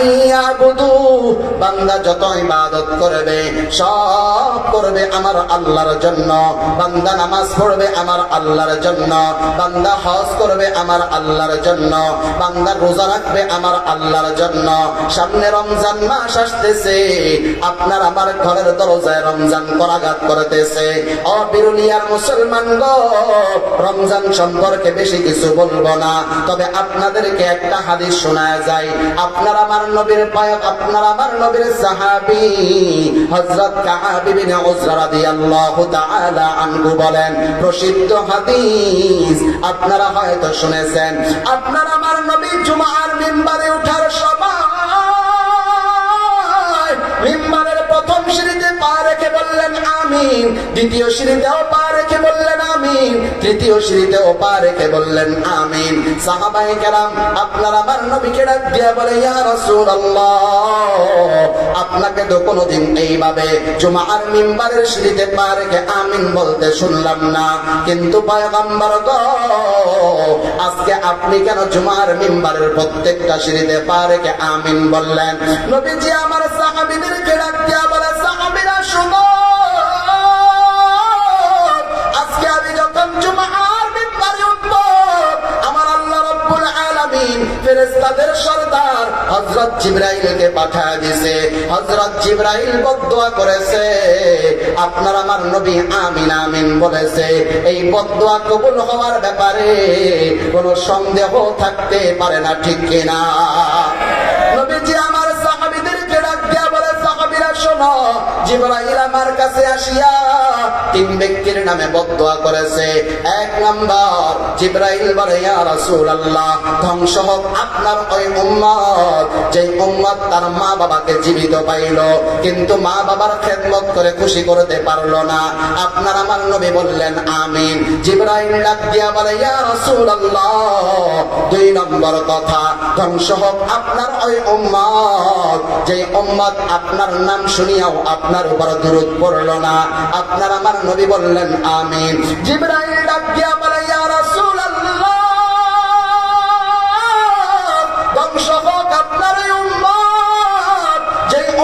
আইয়াবুদু বান্দা যত ইবাদত করবে সব করবে আমার আল্লাহর জন্য। বান্দা নামাজ পড়বে আমার আল্লাহর জন্য। বান্দা হজ করবে আমার আল্লাহর জন্য। বান্দা রোজা রাখবে আমার আল্লাহর জন্য। সামনে রমজান মাস আসতেছে, আপনার আমার ঘরের দরজায় রমজান করাঘাত করতেছে। অবিরুলিয়ার মুসলমান গো, রমজান সম্পর্কে বেশি কিছু বলব না। তবে আপনাদেরকে একটা হাদিস শোনা যায়, আপনার আমার নবীর পায়ক আপনার আমার নবীর সাহাবী হযরত কাআব ইবনে রাদিয়াল্লাহু তাআলা আনহু বলেন, প্রসিদ্ধ হাদিস, আপনারা হয়তো শুনেছেন। আপনারা আমার নবী জুমার মিম্বারে আমিন। দ্বিতীয় পা রেখে বললেন আমিন। তৃতীয় পা রেখে বললেন আমিন। সাহাবায়ে কেরাম, আপনার আমার নবীকে ডাক দিয়া বলে, ইয়া আপনাকে তো কোনোদিন এইভাবে জুমার মিম্বারের সিঁড়িতে পা রেখে আমিন বলতে শুনলাম না। কিন্তু পয়গম্বর গো, আজকে আপনি কেন জুমার মিম্বারের প্রত্যেকটা সিঁড়িতে পা রেখে আমিন বললেন? নবীজি আমার সাহাবীদেরকে ডাক আলামিন ফেরেশতাদের সরদার হযরত জিবরাইলকে পাঠায় দিয়েছে হযরত জিবরাইল বদদুয়া করেছে। আপনার আমার নবী আমিন আমিন বলেছে। এই বদদুয়া কবুল হওয়ার ব্যাপারে কোনো সন্দেহ থাকতে পারে না, ঠিক কিনা? নবীজি আমার সাহাবীদেরকে ডাক দিয়া বলে, সাহাবীরা শোনো, জিবরাইল আমার কাছে আসিয়া তিন ব্যক্তির নামে বদদুয়া করেছে। এক নাম্বার, জিবরাইল বলে, ইয়া ধ্বংস হোক আপনার ওই উম্মত। যে উম্মত তার মা বাবাকে জীবিত পাইল, কিন্তু মা বাবার খেদমত করে খুশি করতে পারল না। আপনার আমার নবী বললেন, আমিন। জিবরাইল ডাক দিয়া বলে, ইয়া রাসূলুল্লাহ, দুই নম্বর কথা, ধ্বংস হোক আপনার ওই উম্মত। যে উম্মত আপনার নাম শুনিয়াও আপনার উপর দূরত পড়ল না। আপনার আমার নবী বললেন আমিন। জিব্রাইল ডাক বলে ইয়া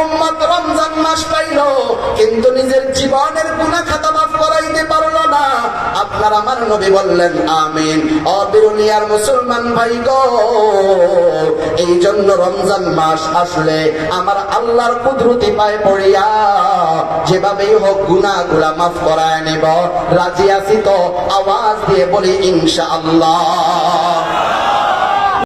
উম্মত রমজান মাস পাইল কিন্তু নিজের জীবনের আপনার আমার নবী বললেন, আমিন। অবিরুনিয়ার মুসলমান ভাই গো এই জন্য রমজান মাস আসলে আমার আল্লাহর কুদরতি পায় পড়িয়া যেভাবেই হোক গুনাহগুলা মাফ করায় নেব। রাজি আছি তো, আওয়াজ দিয়ে বলি, ইনশাআল্লাহ।